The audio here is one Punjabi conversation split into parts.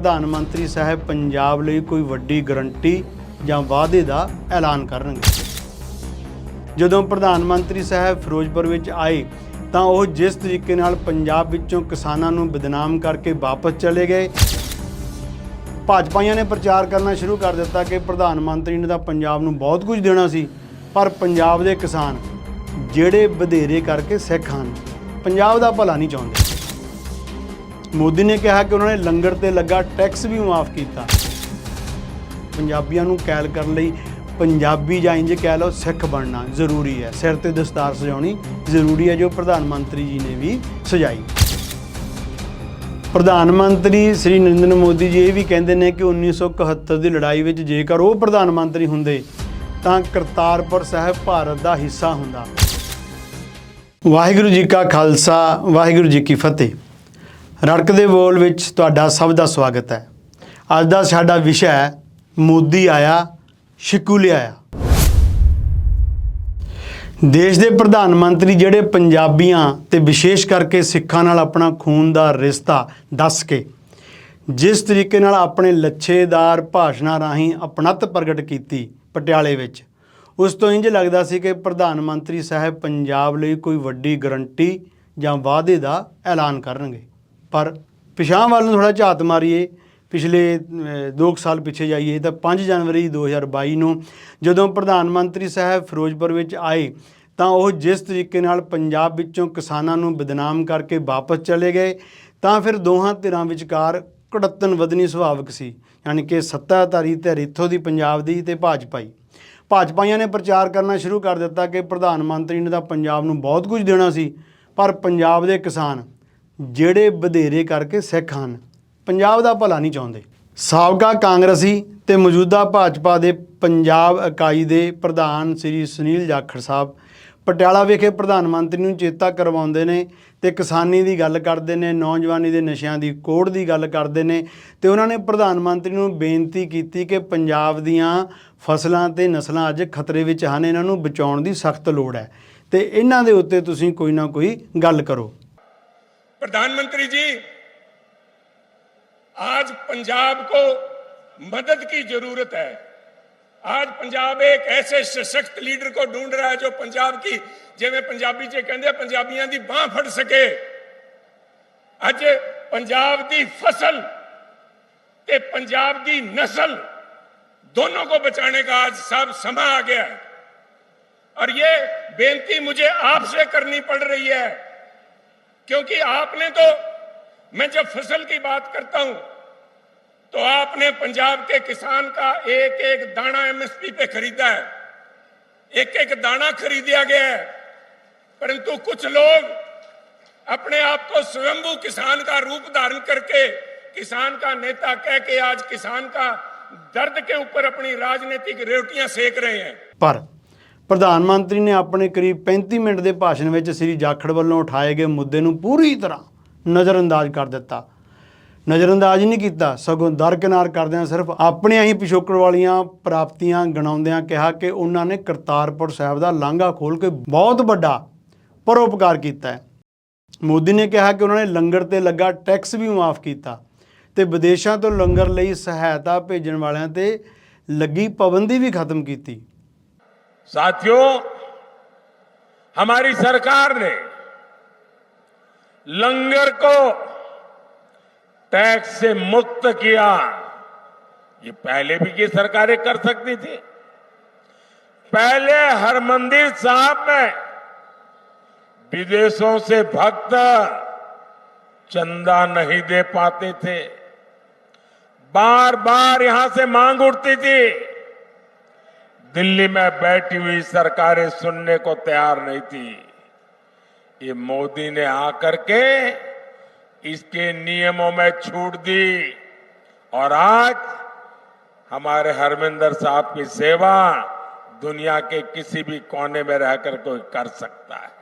ਪ੍ਰਧਾਨ ਮੰਤਰੀ ਸਾਹਿਬ ਪੰਜਾਬ ਲਈ ਕੋਈ ਵੱਡੀ ਗਰੰਟੀ ਜਾਂ ਵਾਅਦੇ ਦਾ ਐਲਾਨ ਕਰਨਗੇ। ਜਦੋਂ ਪ੍ਰਧਾਨ ਮੰਤਰੀ ਸਾਹਿਬ ਫਿਰੋਜ਼ਪੁਰ ਵਿੱਚ ਆਏ, ਤਾਂ ਉਹ ਜਿਸ ਤਰੀਕੇ ਨਾਲ ਪੰਜਾਬ ਵਿੱਚੋਂ ਕਿਸਾਨਾਂ ਨੂੰ ਬਦਨਾਮ ਕਰਕੇ ਵਾਪਸ ਚਲੇ ਗਏ, ਭਾਜਪਾਈਆਂ ਨੇ ਪ੍ਰਚਾਰ ਕਰਨਾ ਸ਼ੁਰੂ ਕਰ ਦਿੱਤਾ ਕਿ ਪ੍ਰਧਾਨ ਮੰਤਰੀ ਨੇ ਤਾਂ ਪੰਜਾਬ ਨੂੰ ਬਹੁਤ ਕੁਝ ਦੇਣਾ ਸੀ, ਪਰ ਪੰਜਾਬ ਦੇ ਕਿਸਾਨ ਜਿਹੜੇ ਵਧੇਰੇ ਕਰਕੇ ਸਿੱਖ ਹਨ, ਪੰਜਾਬ ਦਾ ਭਲਾ ਨਹੀਂ ਚਾਹੁੰਦੇ। ਮੋਦੀ ਨੇ ਕਿਹਾ ਕਿ ਉਹਨਾਂ ਨੇ ਲੰਗਰ ਤੇ ਲੱਗਾ ਟੈਕਸ ਵੀ ਮਾਫ ਕੀਤਾ। ਪੰਜਾਬੀਆਂ ਨੂੰ ਕੈਲ ਕਰਨ ਲਈ ਪੰਜਾਬੀ ਜਾਂ ਇੰਜ ਕਹਿ ਲਓ ਸਿੱਖ ਬਣਨਾ ਜ਼ਰੂਰੀ ਹੈ। ਸਿਰ ਤੇ ਦਸਤਾਰ ਸਜਾਉਣੀ ਜ਼ਰੂਰੀ ਹੈ, ਜੋ ਪ੍ਰਧਾਨ ਮੰਤਰੀ ਜੀ ਨੇ ਵੀ ਸਜਾਈ। ਪ੍ਰਧਾਨ ਮੰਤਰੀ ਸ੍ਰੀ ਨਰਿੰਦਰ ਮੋਦੀ ਜੀ ਇਹ ਵੀ ਕਹਿੰਦੇ ਨੇ ਕਿ 1971 ਦੀ ਲੜਾਈ ਵਿੱਚ ਜੇਕਰ ਉਹ ਪ੍ਰਧਾਨ ਮੰਤਰੀ ਹੁੰਦੇ, ਤਾਂ ਕਰਤਾਰਪੁਰ ਸਾਹਿਬ ਭਾਰਤ ਦਾ ਹਿੱਸਾ ਹੁੰਦਾ। ਵਾਹਿਗੁਰੂ ਜੀ ਕਾ ਖਾਲਸਾ, ਵਾਹਿਗੁਰੂ ਜੀ ਕੀ ਫਤਿਹ। ਰੜਕ ਦੇ ਬੋਲ ਵਿੱਚ ਤੁਹਾਡਾ ਸਭ ਦਾ ਸਵਾਗਤ ਹੈ। ਅੱਜ ਦਾ ਸਾਡਾ ਵਿਸ਼ਾ ਹੈ, ਮੋਦੀ ਆਇਆ, ਸ਼ਿਕੂ ਲਿਆਇਆ। ਦੇਸ਼ ਦੇ ਪ੍ਰਧਾਨ ਮੰਤਰੀ ਜਿਹੜੇ ਪੰਜਾਬੀਆਂ ਤੇ ਵਿਸ਼ੇਸ਼ ਕਰਕੇ ਸਿੱਖਾਂ ਨਾਲ ਆਪਣਾ ਖੂਨ ਦਾ ਰਿਸ਼ਤਾ ਦੱਸ ਕੇ, ਜਿਸ ਤਰੀਕੇ ਨਾਲ ਆਪਣੇ ਲੱਛੇਦਾਰ ਭਾਸ਼ਣਾਂ ਰਾਹੀਂ ਅਪਣਤ ਪ੍ਰਗਟ ਕੀਤੀ ਪਟਿਆਲੇ ਵਿੱਚ, ਉਸ ਤੋਂ ਇੰਜ ਲੱਗਦਾ ਸੀ ਕਿ ਪ੍ਰਧਾਨ ਮੰਤਰੀ ਸਾਹਿਬ ਪੰਜਾਬ ਲਈ ਕੋਈ ਵੱਡੀ ਗਰੰਟੀ ਜਾਂ ਵਾਅਦੇ ਦਾ ਐਲਾਨ ਕਰਨਗੇ। ਪਰ ਪਿਛਾਂ ਵੱਲ ਨੂੰ ਥੋੜਾ ਝਾਤ ਮਾਰੀਏ, ਪਿਛਲੇ 2 ਸਾਲ ਪਿੱਛੇ ਜਾਈਏ ਤਾਂ 5 ਜਨਵਰੀ 2022 ਨੂੰ ਜਦੋਂ ਪ੍ਰਧਾਨ ਮੰਤਰੀ ਸਾਹਿਬ ਫਿਰੋਜ਼ਪੁਰ ਵਿੱਚ ਆਏ ਤਾਂ ਉਹ ਜਿਸ ਤਰੀਕੇ ਨਾਲ ਪੰਜਾਬ ਵਿੱਚੋਂ ਕਿਸਾਨਾਂ ਨੂੰ ਬਦਨਾਮ ਕਰਕੇ ਵਾਪਸ ਚਲੇ ਗਏ, ਤਾਂ ਫਿਰ ਦੋਹਾਂ ਧਿਰਾਂ ਵਿਚਕਾਰ ਕੜੱਤਨ ਵਧਣੀ ਸੁਭਾਵਿਕ ਸੀ, ਯਾਨੀ ਕਿ ਸੱਤਾਧਾਰੀ ਧਿਰ ਇੱਥੋਂ ਦੀ ਪੰਜਾਬ ਦੀ ਤੇ ਭਾਜਪਾਈ। ਭਾਜਪਾਈਆਂ ਨੇ ਪ੍ਰਚਾਰ ਕਰਨਾ ਸ਼ੁਰੂ ਕਰ ਦਿੱਤਾ ਕਿ ਪ੍ਰਧਾਨ ਮੰਤਰੀ ਨੇ ਤਾਂ ਪੰਜਾਬ ਨੂੰ ਬਹੁਤ ਕੁਝ ਦੇਣਾ ਸੀ, ਪਰ ਪੰਜਾਬ ਦੇ ਕਿਸਾਨ ਜਿਹੜੇ ਵਧੇਰੇ ਕਰਕੇ ਸਿੱਖ ਹਨ, ਪੰਜਾਬ ਦਾ ਭਲਾ ਨਹੀਂ ਚਾਹੁੰਦੇ। ਸਾਬਕਾ ਕਾਂਗਰਸੀ ਤੇ ਮੌਜੂਦਾ ਭਾਜਪਾ ਦੇ ਪੰਜਾਬ ਇਕਾਈ ਦੇ ਪ੍ਰਧਾਨ ਸ੍ਰੀ ਸੁਨੀਲ ਜਾਖੜ ਸਾਹਿਬ ਪਟਿਆਲਾ ਵਿਖੇ ਪ੍ਰਧਾਨ ਮੰਤਰੀ ਨੂੰ ਚੇਤਾ ਕਰਵਾਉਂਦੇ ਨੇ ਤੇ ਕਿਸਾਨੀ ਦੀ ਗੱਲ ਕਰਦੇ ਨੇ, ਨੌਜਵਾਨੀ ਦੇ ਨਸ਼ਿਆਂ ਦੀ ਕੋੜ ਦੀ ਗੱਲ ਕਰਦੇ ਨੇ ਤੇ ਉਹਨਾਂ ਨੇ ਪ੍ਰਧਾਨ ਮੰਤਰੀ ਨੂੰ ਬੇਨਤੀ ਕੀਤੀ ਕਿ ਪੰਜਾਬ ਦੀਆਂ ਫਸਲਾਂ ਤੇ ਨਸਲਾਂ ਅੱਜ ਖਤਰੇ ਵਿੱਚ ਹਨ, ਇਹਨਾਂ ਨੂੰ ਬਚਾਉਣ ਦੀ ਸਖਤ ਲੋੜ ਹੈ। ਤੇ ਇਹਨਾਂ ਦੇ ਉੱਤੇ ਤੁਸੀਂ ਕੋਈ ਨਾ ਕੋਈ ਗੱਲ ਕਰੋ। प्रधानमंत्री जी, आज पंजाब को मदद की ज़रूरत है। आज पंजाब एक ऐसे सशक्त लीडर को ढूंढ रहा है जो पंजाब की जिमें पंजाबी जे कहते पंजाबियों की बाह फट सके। अज पंजाब की फ़सल ते पंजाब की नस्ल दोनों को बचाने का आज सब समा आ गया है। और ये बेनती मुझे आपसे करनी पड़ रही है क्योंकि आपने तो मैं जब फ़सल की बात करता हूँ तो आपने पंजाब के किसान का एक एक दाना एमएसपी पे खरीदा है। एक एक दाना खरीदा गया है। परंतु कुछ लोग अपने आप को स्वयंभू किसान का रूप धारण करके, किसान का नेता कह के आज किसान का दर्द के ऊपर अपनी राजनीतिक रेवटियाँ सेक रहे हैं। ਪਰ ਪ੍ਰਧਾਨ ਮੰਤਰੀ ਨੇ ਆਪਣੇ ਕਰੀਬ 35 ਮਿੰਟ ਦੇ ਭਾਸ਼ਣ ਵਿੱਚ ਸ੍ਰੀ ਜਾਖੜ ਵੱਲੋਂ ਉਠਾਏ ਗਏ ਮੁੱਦੇ ਨੂੰ ਪੂਰੀ ਤਰ੍ਹਾਂ ਨਜ਼ਰਅੰਦਾਜ਼ ਕਰ ਦਿੱਤਾ। ਨਜ਼ਰਅੰਦਾਜ਼ ਹੀ ਨਹੀਂ ਕੀਤਾ, ਸਗੋਂ ਦਰਕਿਨਾਰ ਕਰਦਿਆਂ ਸਿਰਫ ਆਪਣੀਆਂ ਹੀ ਪਿਛੋਕੜ ਵਾਲੀਆਂ ਪ੍ਰਾਪਤੀਆਂ ਗਣਾਉਂਦਿਆਂ ਕਿਹਾ ਕਿ ਉਹਨਾਂ ਨੇ ਕਰਤਾਰਪੁਰ ਸਾਹਿਬ ਦਾ ਲਾਂਘਾ ਖੋਲ ਕੇ ਬਹੁਤ ਵੱਡਾ ਪਰਉਪਕਾਰ ਕੀਤਾ ਹੈ। ਮੋਦੀ ਨੇ ਕਿਹਾ ਕਿ ਉਹਨਾਂ ਨੇ ਲੰਗਰ ਤੇ ਲੱਗਾ ਟੈਕਸ ਵੀ ਮਾਫ ਕੀਤਾ ਤੇ ਵਿਦੇਸ਼ਾਂ ਤੋਂ ਲੰਗਰ ਲਈ ਸਹਾਇਤਾ ਭੇਜਣ ਵਾਲਿਆਂ ਤੇ ਲੱਗੀ ਪਾਬੰਦੀ ਵੀ ਖਤਮ ਕੀਤੀ। साथियों, हमारी सरकार ने लंगर को टैक्स से मुक्त किया। ये पहले भी ये सरकारें कर सकती थी। पहले हर मंदिर साहब में विदेशों से भक्त चंदा नहीं दे पाते थे। बार बार यहाँ से मांग उठती थी। दिल्ली में बैठी हुई सरकारें सुनने को तैयार नहीं थी ये मोदी ने आकर के इसके नियमों में छूट दी और आज हमारे हरमिंदर साहब की सेवा दुनिया के किसी भी कोने में रहकर कोई कर सकता है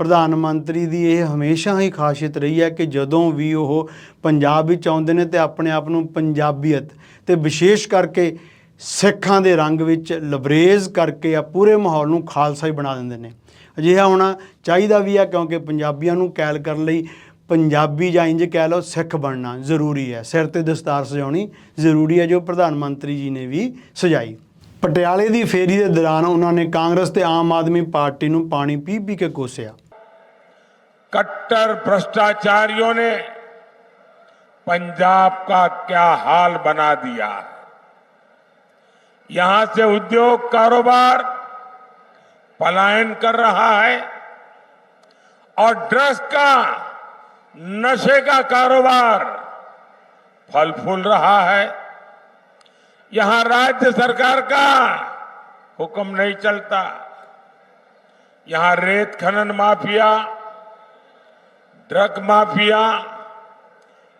ਪ੍ਰਧਾਨ ਮੰਤਰੀ ਦੀ ਇਹ ਹਮੇਸ਼ਾ ਹੀ ਖਾਸੀਅਤ ਰਹੀ ਹੈ ਕਿ ਜਦੋਂ ਵੀ ਉਹ ਪੰਜਾਬ ਵਿੱਚ ਆਉਂਦੇ ਨੇ ਤੇ ਆਪਣੇ ਆਪ ਨੂੰ ਪੰਜਾਬੀਅਤ ਤੇ ਵਿਸ਼ੇਸ਼ ਕਰਕੇ ਸਿੱਖਾਂ ਦੇ ਰੰਗ ਵਿੱਚ ਲਬਰੇਜ਼ ਕਰਕੇ ਆ ਪੂਰੇ ਮਾਹੌਲ ਨੂੰ ਖਾਲਸਾ ਹੀ ਬਣਾ ਦਿੰਦੇ ਨੇ ਅਜਿਹਾ ਹੋਣਾ ਚਾਹੀਦਾ ਵੀ ਹੈ ਕਿਉਂਕਿ ਪੰਜਾਬੀਆਂ ਨੂੰ ਕੈਲ ਕਰਨ ਲਈ ਪੰਜਾਬੀ ਜਾਂ ਇੰਜ ਕਹਿ ਲਓ ਸਿੱਖ ਬਣਨਾ ਜ਼ਰੂਰੀ ਹੈ ਸਿਰ ਤੇ ਦਸਤਾਰ ਸਜਾਉਣੀ ਜ਼ਰੂਰੀ ਹੈ ਜੋ ਪ੍ਰਧਾਨ ਮੰਤਰੀ ਜੀ ਨੇ ਵੀ ਸਜਾਈ ਪਟਿਆਲੇ ਦੀ ਫੇਰੀ ਦੇ ਦੌਰਾਨ ਉਹਨਾਂ ਨੇ ਕਾਂਗਰਸ ਤੇ ਆਮ ਆਦਮੀ ਪਾਰਟੀ ਨੂੰ ਪਾਣੀ ਪੀ ਪੀ ਕੇ ਕੋਸਿਆ कट्टर भ्रष्टाचारियों ने पंजाब का क्या हाल बना दिया है यहाँ से उद्योग कारोबार पलायन कर रहा है और ड्रग्स का, नशे का कारोबार फल फूल रहा है। यहाँ राज्य सरकार का हुक्म नहीं चलता। यहाँ रेत खनन mafia, drug mafia,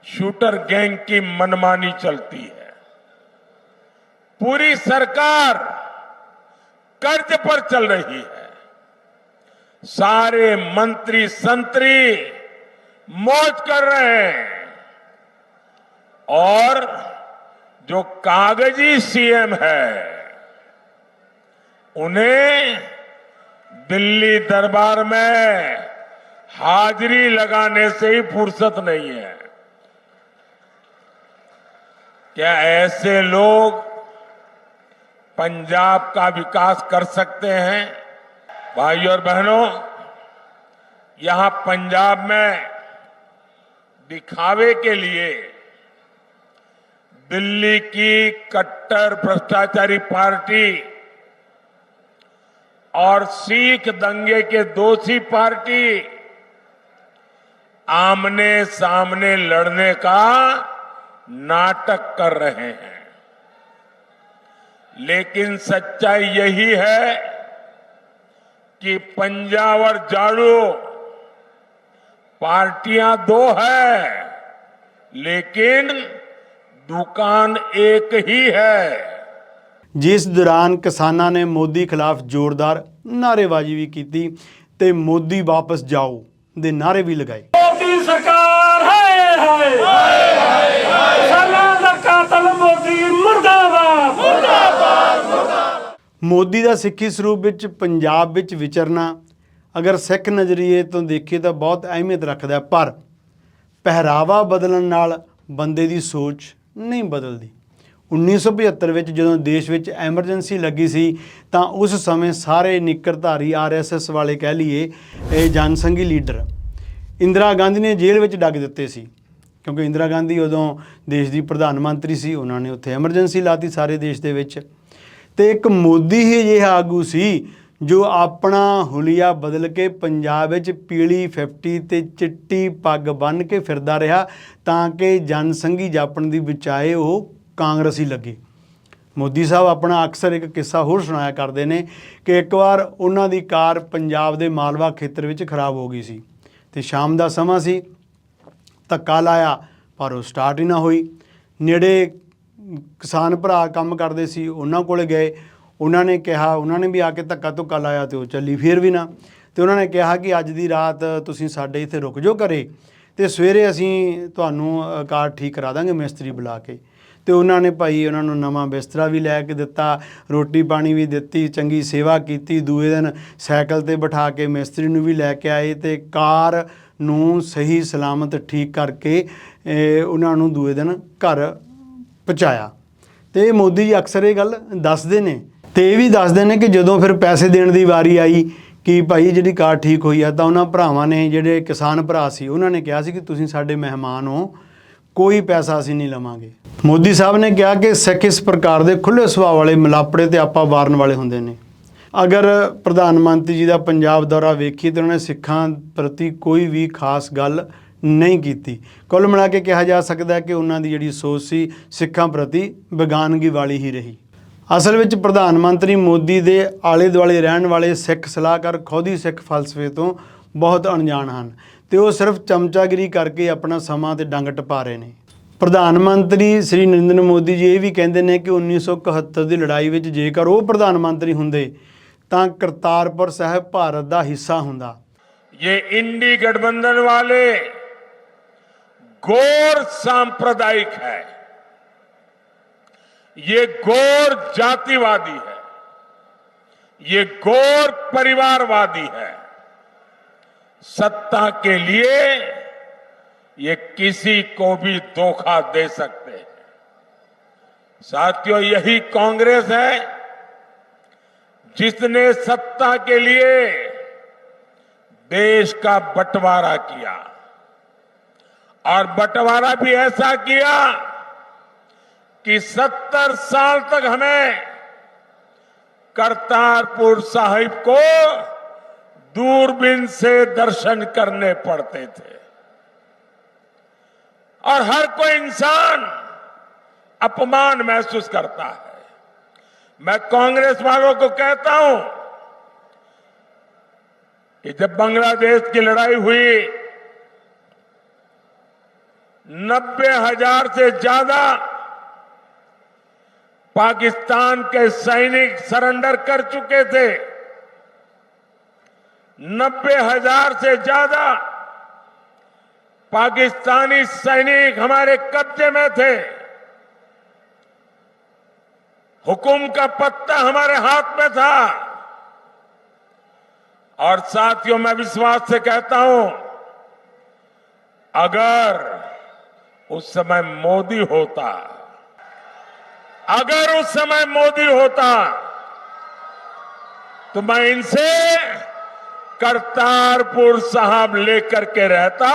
shooter gang की मनमानी चलती है। पूरी सरकार कर्ज पर चल रही है। सारे मंत्री संतरी मौज कर रहे हैं। और जो कागज़ी सीएम है, उन्हें दिल्ली दरबार में हाजिरी लगाने से ही फुर्सत नहीं है। क्या ऐसे लोग पंजाब का विकास कर सकते हैं। भाई और बहनों, यहाँ पंजाब में दिखावे के लिए दिल्ली की कट्टर भ्रष्टाचारी पार्टी और सिख दंगे के दोषी पार्टी आमने सामने लड़ने का नाटक कर रहे हैं। लेकिन सच्चाई यही है कि पंजाब और झाड़ू पार्टियां दो है लेकिन दुकान एक ही है ਜਿਸ ਦੌਰਾਨ ਕਿਸਾਨਾਂ ਨੇ ਮੋਦੀ ਖਿਲਾਫ ਜ਼ੋਰਦਾਰ ਨਾਅਰੇਬਾਜ਼ੀ ਵੀ ਕੀਤੀ ਤੇ ਮੋਦੀ ਵਾਪਸ ਜਾਓ ਦੇ ਨਾਅਰੇ ਵੀ ਲਗਾਏ ਮੋਦੀ ਦਾ ਸਿੱਖੀ ਸਰੂਪ ਵਿੱਚ, ਪੰਜਾਬ ਵਿੱਚ ਵਿਚਰਨਾ, ਅਗਰ ਸਿੱਖ ਨਜ਼ਰੀਏ ਤੋਂ ਦੇਖੀਏ ਤਾਂ ਬਹੁਤ ਅਹਿਮੀਅਤ ਰੱਖਦਾ ਪਰ ਪਹਿਰਾਵਾ ਬਦਲਣ ਨਾਲ ਬੰਦੇ ਦੀ ਸੋਚ ਨਹੀਂ ਬਦਲਦੀ। 1975 ਵਿੱਚ ਜਦੋਂ ਦੇਸ਼ ਵਿੱਚ ਐਮਰਜੈਂਸੀ ਲੱਗੀ ਸੀ, ਤਾਂ ਉਸ ਸਮੇਂ ਸਾਰੇ ਨਿੱਕਰਧਾਰੀ ਆਰਐਸਐਸ ਵਾਲੇ ਕਹਿ ਲਈਏ, ਇਹ ਜਨਸੰਘੀ ਲੀਡਰ ਇੰਦਰਾ ਗਾਂਧੀ ਨੇ ਜੇਲ੍ਹ ਵਿੱਚ ਡੱਗ ਦਿੱਤੇ ਸੀ। ਕਿਉਂਕਿ ਇੰਦਰਾ ਗਾਂਧੀ ਉਦੋਂ ਦੇਸ਼ ਦੀ ਪ੍ਰਧਾਨ ਮੰਤਰੀ ਸੀ, ਉਹਨਾਂ ਨੇ ਉੱਥੇ ਐਮਰਜੈਂਸੀ ਲਾਤੀ ਸਾਰੇ ਦੇਸ਼ ਦੇ ਵਿੱਚ। ਤੇ ਇੱਕ ਮੋਦੀ ਹੀ ਅਜਿਹਾ ਆਗੂ ਸੀ ਜੋ ਆਪਣਾ ਹੁਲੀਆ ਬਦਲ ਕੇ ਪੰਜਾਬ ਵਿੱਚ ਪੀਲੀ 50 ਤੇ ਚਿੱਟੀ ਪੱਗ ਬੰਨ੍ਹ ਕੇ ਫਿਰਦਾ ਰਿਹਾ ਤਾਂ ਕਿ ਜਨਸੰਘੀ ਜਾਪਣ ਦੀ ਬਚਾਏ ਉਹ ਕਾਂਗਰਸੀ ਲੱਗੇ। ਮੋਦੀ ਸਾਹਿਬ ਆਪਣਾ ਅਕਸਰ ਇੱਕ ਕਿੱਸਾ ਹੋਰ ਸੁਣਾਇਆ ਕਰਦੇ ਨੇ ਕਿ ਇੱਕ ਵਾਰ ਉਹਨਾਂ ਦੀ ਕਾਰ ਪੰਜਾਬ ਦੇ ਮਾਲਵਾ ਖੇਤਰ ਵਿੱਚ ਖਰਾਬ ਹੋ ਗਈ ਸੀ ਤੇ ਸ਼ਾਮ ਦਾ ਸਮਾਂ ਸੀ। ਧੱਕਾ ਲਾਇਆ ਪਰ ਉਹ ਸਟਾਰਟ ਹੀ ਨਾ ਹੋਈ। ਨੇੜੇ ਕਿਸਾਨ ਭਰਾ ਕੰਮ ਕਰਦੇ ਸੀ, ਉਹਨਾਂ ਕੋਲੇ ਗਏ। ਉਹਨਾਂ ਨੇ ਕਿਹਾ, ਉਹਨਾਂ ਨੇ ਵੀ ਆ ਕੇ ਧੱਕਾ ਧੁੱਕਾ ਲਾਇਆ ਤੇ ਉਹ ਚੱਲੀ ਫੇਰ ਵੀ ਨਾ। ਤੇ ਉਹਨਾਂ ਨੇ ਕਿਹਾ ਕਿ ਅੱਜ ਦੀ ਰਾਤ ਤੁਸੀਂ ਸਾਡੇ ਇੱਥੇ ਰੁਕ ਜਾਓ ਘਰੇ ਤੇ ਸਵੇਰੇ ਅਸੀਂ ਤੁਹਾਨੂੰ ਕਾਰ ਠੀਕ ਕਰਾ ਦਾਂਗੇ ਮਿਸਤਰੀ ਬੁਲਾ ਕੇ। ਤੇ ਉਹਨਾਂ ਨੇ ਭਾਈ ਉਹਨਾਂ ਨੂੰ ਨਵਾਂ ਬਿਸਤਰਾ ਵੀ ਲੈ ਕੇ ਦਿੱਤਾ, ਰੋਟੀ ਪਾਣੀ ਵੀ ਦਿੱਤੀ, ਚੰਗੀ ਸੇਵਾ ਕੀਤੀ। ਦੂਏ ਦਿਨ ਸਾਈਕਲ ਤੇ ਬਿਠਾ ਕੇ ਮਿਸਤਰੀ ਨੂੰ ਵੀ ਲੈ ਕੇ ਆਏ ਤੇ ਕਾਰ ਨੂੰ ਸਹੀ ਸਲਾਮਤ ਠੀਕ ਕਰਕੇ ਉਹਨਾਂ ਨੂੰ ਦੂਏ ਦਿਨ ਘਰ ਪਹੁੰਚਾਇਆ। ਤੇ ਇਹ ਮੋਦੀ ਜੀ ਅਕਸਰ ਇਹ ਗੱਲ ਦੱਸਦੇ ਨੇ ਤੇ ਇਹ ਵੀ ਦੱਸਦੇ ਨੇ ਕਿ ਜਦੋਂ ਫਿਰ ਪੈਸੇ ਦੇਣ ਦੀ ਵਾਰੀ ਆਈ ਕਿ ਭਾਈ ਜਿਹੜੀ ਕਾਰ ਠੀਕ ਹੋਈ ਆ ਤਾਂ ਉਹਨਾਂ ਭਰਾਵਾਂ ਨੇ, ਜਿਹੜੇ ਕਿਸਾਨ ਭਰਾ ਸੀ, ਉਹਨਾਂ ਨੇ ਕਿਹਾ ਸੀ ਕਿ ਤੁਸੀਂ ਸਾਡੇ ਮਹਿਮਾਨ ਹੋ, ਕੋਈ ਪੈਸਾ ਅਸੀਂ ਨਹੀਂ ਲਵਾਂਗੇ। ਮੋਦੀ ਸਾਹਿਬ ਨੇ ਕਿਹਾ ਕਿ ਸਿੱਖ ਇਸ ਪ੍ਰਕਾਰ ਦੇ ਖੁੱਲੇ ਸੁਭਾਅ ਵਾਲੇ ਮਲਾਪੜੇ ਤੇ ਆਪਾਂ ਵਾਰਨ ਵਾਲੇ ਹੁੰਦੇ ਨੇ। ਅਗਰ ਪ੍ਰਧਾਨ ਮੰਤਰੀ ਜੀ ਦਾ ਪੰਜਾਬ ਦੌਰਾ ਵੇਖੀਏ ਤਾਂ ਉਹਨਾਂ ਨੇ ਸਿੱਖਾਂ ਪ੍ਰਤੀ ਕੋਈ ਵੀ ਖਾਸ ਗੱਲ ਨਹੀਂ ਕੀਤੀ। ਕੁੱਲ ਮਿਲਾ ਕੇ ਕਿਹਾ ਜਾ ਸਕਦਾ ਹੈ ਕਿ ਉਹਨਾਂ ਦੀ ਜਿਹੜੀ ਸੋਚ ਸੀ, ਸਿੱਖਾਂ ਪ੍ਰਤੀ ਬੇਗਾਨਗੀ ਵਾਲੀ ਹੀ ਰਹੀ। ਅਸਲ ਵਿੱਚ ਪ੍ਰਧਾਨ ਮੰਤਰੀ ਮੋਦੀ ਦੇ ਆਲੇ ਦੁਆਲੇ ਰਹਿਣ ਵਾਲੇ ਸਿੱਖ ਸਲਾਹਕਾਰ ਖੋਦੀ ਸਿੱਖ ਫਲਸਫੇ ਤੋਂ ਬਹੁਤ ਅਣਜਾਣ ਹਨ ਤੇ ਉਹ ਸਿਰਫ ਚਮਚਾਗਿਰੀ ਕਰਕੇ ਆਪਣਾ ਸਮਾਂ ਤੇ ਡੰਗ ਟਪਾ ਰਹੇ ਨੇ। ਪ੍ਰਧਾਨ ਮੰਤਰੀ ਸ੍ਰੀ ਨਰਿੰਦਰ ਮੋਦੀ ਜੀ ਇਹ ਵੀ ਕਹਿੰਦੇ ਨੇ ਕਿ 1971 ਦੀ ਲੜਾਈ ਵਿੱਚ ਜੇਕਰ ਉਹ ਪ੍ਰਧਾਨ ਮੰਤਰੀ ਹੁੰਦੇ, ਤਾਂ ਕਰਤਾਰਪੁਰ ਸਾਹਿਬ ਭਾਰਤ ਦਾ ਹਿੱਸਾ ਹੁੰਦਾ। ਇਹ ਇੰਡੀ ਗਠਬੰਧਨ ਵਾਲੇ गौर सांप्रदायिक है। ये गौर जातिवादी है। ये गौर परिवारवादी है। सत्ता के लिए ये किसी को भी धोखा दे सकते हैं। साथियों, यही कांग्रेस है। जिसने सत्ता के लिए देश का बंटवारा किया। और बंटवारा भी ऐसा किया कि सत्तर साल तक हमें करतारपुर साहिब को दूरबीन से दर्शन करने पड़ते थे। और हर कोई इंसान अपमान महसूस करता है। मैं कांग्रेस वालों को कहता हूँ कि जब बांग्लादेश की लड़ाई हुई नब्बे हज़ार से ज़्यादा पाकिस्तान के सैनिक सरेंडर कर चुके थे। नब्बे हज़ार से ज़्यादा पाकिस्तानी सैनिक हमारे कब्जे में थे। हुकुम का पत्ता हमारे हाथ में था। और साथियों, मैं विश्वास से कहता हूँ, अगर उस समय मोदी होता अगर उस समय मोदी होता तो मैं इनसे करतारपुर साहब लेकर के रहता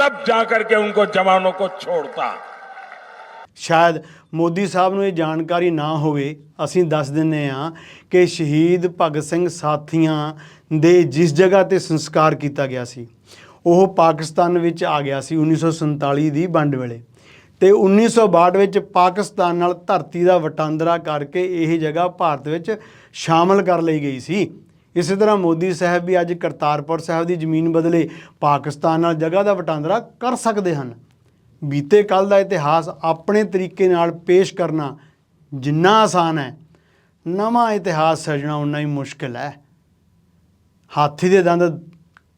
तब जाकर के उनको जवानों को छोड़ता ਸ਼ਾਇਦ ਮੋਦੀ ਸਾਹਿਬ ਨੂੰ ਇਹ ਜਾਣਕਾਰੀ ਨਾ ਹੋਵੇ ਅਸੀਂ ਦੱਸ ਦਿੰਨੇ ਆ ਕਿ ਸ਼ਹੀਦ ਭਗਤ ਸਿੰਘ ਸਾਥੀਆਂ ਦੇ ਜਿਸ ਜਗ੍ਹਾ ਤੇ ਸੰਸਕਾਰ ਕੀਤਾ ਗਿਆ ਸੀ ਉਹ ਪਾਕਿਸਤਾਨ ਵਿੱਚ ਆ ਗਿਆ ਸੀ 1947 ਦੀ ਵੰਡ ਵੇਲੇ। ਤੇ 1962 ਵਿੱਚ ਪਾਕਿਸਤਾਨ ਨਾਲ ਧਰਤੀ ਦਾ ਵਟਾਂਦਰਾ ਕਰਕੇ ਇਹ ਜਗ੍ਹਾ ਭਾਰਤ ਵਿੱਚ ਸ਼ਾਮਲ ਕਰ ਲਈ ਗਈ ਸੀ। ਇਸੇ ਤਰ੍ਹਾਂ ਮੋਦੀ ਸਾਹਿਬ ਵੀ ਅੱਜ ਕਰਤਾਰਪੁਰ ਸਾਹਿਬ ਦੀ ਜ਼ਮੀਨ ਬਦਲੇ ਪਾਕਿਸਤਾਨ ਨਾਲ ਜਗ੍ਹਾ ਦਾ ਵਟਾਂਦਰਾ ਕਰ ਸਕਦੇ ਹਨ। ਬੀਤੇ ਕੱਲ ਦਾ ਇਤਿਹਾਸ ਆਪਣੇ ਤਰੀਕੇ ਨਾਲ ਪੇਸ਼ ਕਰਨਾ ਜਿੰਨਾ ਆਸਾਨ ਹੈ, ਨਵਾਂ ਇਤਿਹਾਸ ਸਿਰਜਣਾ ਉਨਾ ਹੀ ਮੁਸ਼ਕਲ ਹੈ। ਹਾਥੀ ਦੇ ਦੰਦ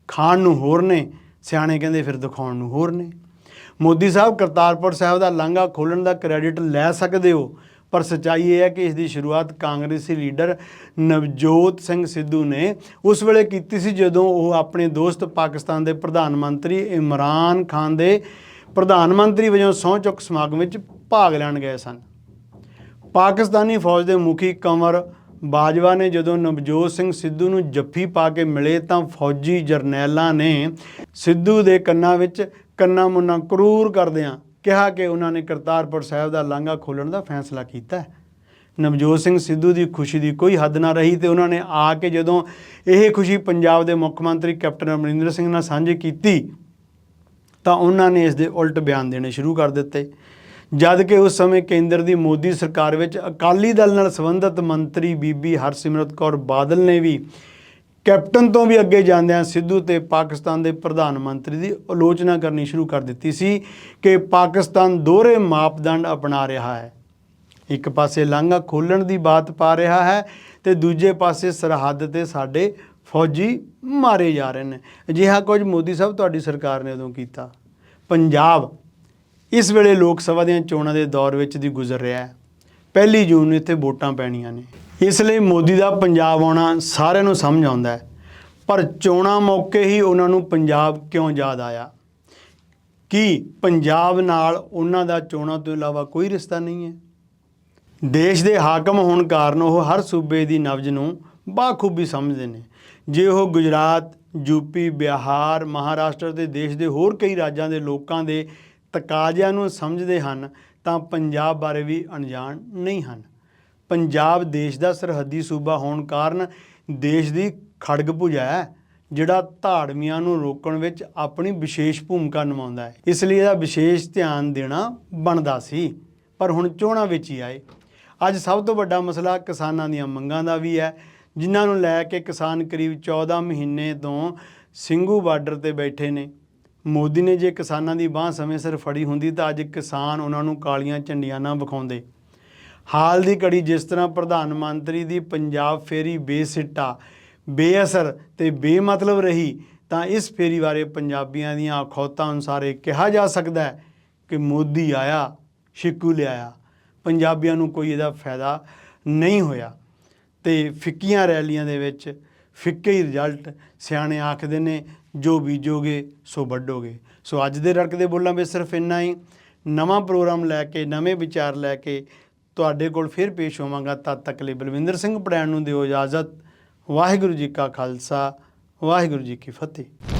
ਖਾਣ ਨੂੰ ਹੋਰ ਨੇ, ਸਿਆਣੇ ਕਹਿੰਦੇ ਫਿਰ ਦਿਖਾਉਣ ਨੂੰ ਹੋਰ ਨੇ। ਮੋਦੀ ਸਾਹਿਬ ਕਰਤਾਰਪੁਰ ਸਾਹਿਬ ਦਾ ਲਾਂਘਾ ਖੋਲਣ ਦਾ ਕ੍ਰੈਡਿਟ ਲੈ ਸਕਦੇ ਹੋ, ਪਰ ਸੱਚਾਈ ਇਹ ਹੈ ਕਿ ਇਸ ਦੀ ਸ਼ੁਰੂਆਤ ਕਾਂਗਰਸੀ ਲੀਡਰ ਨਵਜੋਤ ਸਿੰਘ ਸਿੱਧੂ ਨੇ ਉਸ ਵੇਲੇ ਕੀਤੀ ਸੀ, ਜਦੋਂ ਉਹ ਆਪਣੇ ਦੋਸਤ ਪਾਕਿਸਤਾਨ ਦੇ ਪ੍ਰਧਾਨ ਮੰਤਰੀ ਇਮਰਾਨ ਖਾਨ ਦੇ ਪ੍ਰਧਾਨ ਮੰਤਰੀ ਵਜੋਂ ਸਹੁੰ ਚੁੱਕ ਸਮਾਗਮ ਵਿੱਚ ਭਾਗ ਲੈਣ ਗਏ ਸਨ। ਪਾਕਿਸਤਾਨੀ ਫੌਜ ਦੇ ਮੁਖੀ ਕਮਰ ਬਾਜਵਾ ਨੇ ਜਦੋਂ ਨਵਜੋਤ ਸਿੰਘ ਸਿੱਧੂ ਨੂੰ ਜੱਫੀ ਪਾ ਕੇ ਮਿਲੇ ਤਾਂ ਫੌਜੀ ਜਰਨੈਲਾਂ ਨੇ ਸਿੱਧੂ ਦੇ ਕੰਨਾਂ ਵਿੱਚ ਕੰਨਾ ਮੁੰਨਾ ਕਰੂਰ ਕਰਦਿਆਂ ਕਿਹਾ ਕਿ ਉਹਨਾਂ ਨੇ ਕਰਤਾਰਪੁਰ ਸਾਹਿਬ ਦਾ ਲਾਂਘਾ ਖੋਲਣ ਦਾ ਫੈਸਲਾ ਕੀਤਾ ਹੈ। ਨਵਜੋਤ ਸਿੰਘ ਸਿੱਧੂ ਦੀ ਖੁਸ਼ੀ ਦੀ ਕੋਈ ਹੱਦ ਨਾ ਰਹੀ ਤੇ ਉਹਨਾਂ ਨੇ ਆ ਕੇ ਜਦੋਂ ਇਹ ਖੁਸ਼ੀ ਪੰਜਾਬ ਦੇ ਮੁੱਖ ਮੰਤਰੀ ਕੈਪਟਨ ਅਮਰਿੰਦਰ ਸਿੰਘ ਨਾਲ ਸਾਂਝੀ ਕੀਤੀ ਤਾਂ ਉਹਨਾਂ ਨੇ ਇਸ ਦੇ ਉਲਟ ਬਿਆਨ ਦੇਣੇ ਸ਼ੁਰੂ ਕਰ ਦਿੱਤੇ। ਜਦ ਕਿ ਉਸ ਸਮੇਂ ਕੇਂਦਰ ਦੀ ਮੋਦੀ ਸਰਕਾਰ ਵਿੱਚ ਅਕਾਲੀ ਦਲ ਨਾਲ ਸੰਬੰਧਿਤ ਮੰਤਰੀ ਬੀਬੀ ਹਰਸਿਮਰਤ ਕੌਰ ਬਾਦਲ ਨੇ ਵੀ ਕੈਪਟਨ ਤੋਂ ਵੀ ਅੱਗੇ ਜਾਂਦਿਆਂ ਸਿੱਧੂ ਤੇ ਪਾਕਿਸਤਾਨ ਦੇ ਪ੍ਰਧਾਨ ਮੰਤਰੀ ਦੀ ਆਲੋਚਨਾ ਕਰਨੀ ਸ਼ੁਰੂ ਕਰ ਦਿੱਤੀ ਸੀ ਕਿ ਪਾਕਿਸਤਾਨ ਦੋਹਰੇ ਮਾਪਦੰਡ ਅਪਣਾ ਰਿਹਾ ਹੈ। ਇੱਕ ਪਾਸੇ ਲਾਂਘਾ ਖੋਲਣ ਦੀ ਬਾਤ ਪਾ ਰਿਹਾ ਹੈ ਤੇ ਦੂਜੇ ਪਾਸੇ ਸਰਹੱਦ ਤੇ ਸਾਡੇ ਫੌਜੀ ਮਾਰੇ ਜਾ ਰਹੇ ਨੇ। ਅਜਿਹਾ ਕੁਝ ਮੋਦੀ ਸਾਹਿਬ ਤੁਹਾਡੀ ਸਰਕਾਰ ਨੇ ਉਦੋਂ ਕੀਤਾ। ਪੰਜਾਬ ਇਸ ਵੇਲੇ ਲੋਕ ਸਭਾ ਦੀਆਂ ਚੋਣਾਂ ਦੇ ਦੌਰ ਵਿੱਚ ਦੀ ਗੁਜ਼ਰ ਰਿਹਾ ਹੈ। ਪਹਿਲੀ ਜੂਨ ਨੂੰ ਇੱਥੇ ਵੋਟਾਂ ਪੈਣੀਆਂ ਨੇ। ਇਸ ਲਈ ਮੋਦੀ ਦਾ ਪੰਜਾਬ ਆਉਣਾ ਸਾਰਿਆਂ ਨੂੰ ਸਮਝ ਆਉਂਦਾ ਹੈ। ਪਰ ਚੋਣਾਂ ਮੌਕੇ ਹੀ ਉਹਨਾਂ ਨੂੰ ਪੰਜਾਬ ਕਿਉਂ ਯਾਦ ਆਇਆ? ਕੀ ਪੰਜਾਬ ਨਾਲ ਉਹਨਾਂ ਦਾ ਚੋਣਾਂ ਤੋਂ ਇਲਾਵਾ ਕੋਈ ਰਿਸ਼ਤਾ ਨਹੀਂ ਹੈ? ਦੇਸ਼ ਦੇ ਹਾਕਮ ਹੋਣ ਕਾਰਨ ਉਹ ਹਰ ਸੂਬੇ ਦੀ ਨਬਜ਼ ਨੂੰ ਬਾਖੂਬੀ ਸਮਝਦੇ ਨੇ। ਜੇ ਉਹ ਗੁਜਰਾਤ ਯੂਪੀ ਬਿਹਾਰ, ਮਹਾਰਾਸ਼ਟਰ ਤੇ ਦੇਸ਼ ਦੇ ਹੋਰ ਕਈ ਰਾਜਾਂ ਦੇ ਲੋਕਾਂ ਦੇ ਤਕਾਜ਼ਿਆਂ ਨੂੰ ਸਮਝਦੇ ਹਨ ਤਾਂ ਪੰਜਾਬ ਬਾਰੇ ਵੀ ਅਣਜਾਣ ਨਹੀਂ ਹਨ। ਪੰਜਾਬ ਦੇਸ਼ ਦਾ ਸਰਹੱਦੀ ਸੂਬਾ ਹੋਣ ਕਾਰਨ ਦੇਸ਼ ਦੀ ਖੜਗ ਭੁਜਾ ਹੈ, ਜਿਹੜਾ ਧਾੜਮੀਆਂ ਨੂੰ ਰੋਕਣ ਵਿੱਚ ਆਪਣੀ ਵਿਸ਼ੇਸ਼ ਭੂਮਿਕਾ ਨਿਭਾਉਂਦਾ ਹੈ। ਇਸ ਲਈ ਇਹਦਾ ਵਿਸ਼ੇਸ਼ ਧਿਆਨ ਦੇਣਾ ਬਣਦਾ ਸੀ, ਪਰ ਹੁਣ ਚੋਣਾਂ ਵਿੱਚ ਹੀ ਆਏ। ਅੱਜ ਸਭ ਤੋਂ ਵੱਡਾ ਮਸਲਾ ਕਿਸਾਨਾਂ ਦੀਆਂ ਮੰਗਾਂ ਦਾ ਵੀ ਹੈ, ਜਿਨ੍ਹਾਂ ਨੂੰ ਲੈ ਕੇ ਕਿਸਾਨ ਕਰੀਬ 14 ਮਹੀਨੇ ਤੋਂ ਸਿੰਘੂ ਬਾਰਡਰ ਤੇ ਬੈਠੇ ਨੇ। ਮੋਦੀ ਨੇ ਜੇ ਕਿਸਾਨਾਂ ਦੀ ਬਾਹ ਸਮੇਂ ਸਿਰ ਫੜੀ ਹੁੰਦੀ ਤਾਂ ਅੱਜ ਕਿਸਾਨ ਉਹਨਾਂ ਨੂੰ ਕਾਲੀਆਂ ਝੰਡੀਆਂ ਨਾ ਵਿਖਾਉਂਦੇ। ਹਾਲ ਦੀ ਘੜੀ ਜਿਸ ਤਰ੍ਹਾਂ ਪ੍ਰਧਾਨ ਮੰਤਰੀ ਦੀ ਪੰਜਾਬ ਫੇਰੀ ਬੇਸਿੱਟਾ, ਬੇਅਸਰ ਤੇ ਬੇਮਤਲਬ ਰਹੀ, ਤਾਂ ਇਸ ਫੇਰੀ ਬਾਰੇ ਪੰਜਾਬੀਆਂ ਦੀਆਂ ਅਖੌਤਾਂ ਅਨੁਸਾਰ ਇਹ ਕਿਹਾ ਜਾ ਸਕਦਾ ਹੈ ਕਿ ਮੋਦੀ ਆਇਆ ਸ਼ਿਕੂ ਲਿਆਇਆ। ਪੰਜਾਬੀਆਂ ਨੂੰ ਕੋਈ ਇਹਦਾ ਫਾਇਦਾ ਨਹੀਂ ਹੋਇਆ। ਤੇ ਫਿੱਕੀਆਂ ਰੈਲੀਆਂ ਦੇ ਵਿੱਚ ਫਿੱਕੇ ਹੀ ਰਿਜ਼ਲਟ ਸਿਆਣੇ ਆਖਦੇ ਨੇ, ਜੋ ਬੀਜੋਗੇ ਸੋ ਵੱਢੋਗੇ। ਸੋ ਅੱਜ ਦੇ ਰੜਕ ਦੇ ਬੋਲਾਂ ਵਿੱਚ ਸਿਰਫ ਇੰਨਾ ਹੀ। ਨਵਾਂ ਪ੍ਰੋਗਰਾਮ ਲੈ ਕੇ, ਨਵੇਂ ਵਿਚਾਰ ਲੈ ਕੇ ਤੁਹਾਡੇ ਕੋਲ ਫਿਰ ਪੇਸ਼ ਹੋਵਾਂਗਾ। ਤਦ ਤੱਕ ਲਈ ਬਲਵਿੰਦਰ ਸਿੰਘ ਪੜੈਣ ਨੂੰ ਦਿਓ ਇਜਾਜ਼ਤ। ਵਾਹਿਗੁਰੂ ਜੀ ਕਾ ਖਾਲਸਾ, ਵਾਹਿਗੁਰੂ ਜੀ ਕੀ ਫਤਿਹ।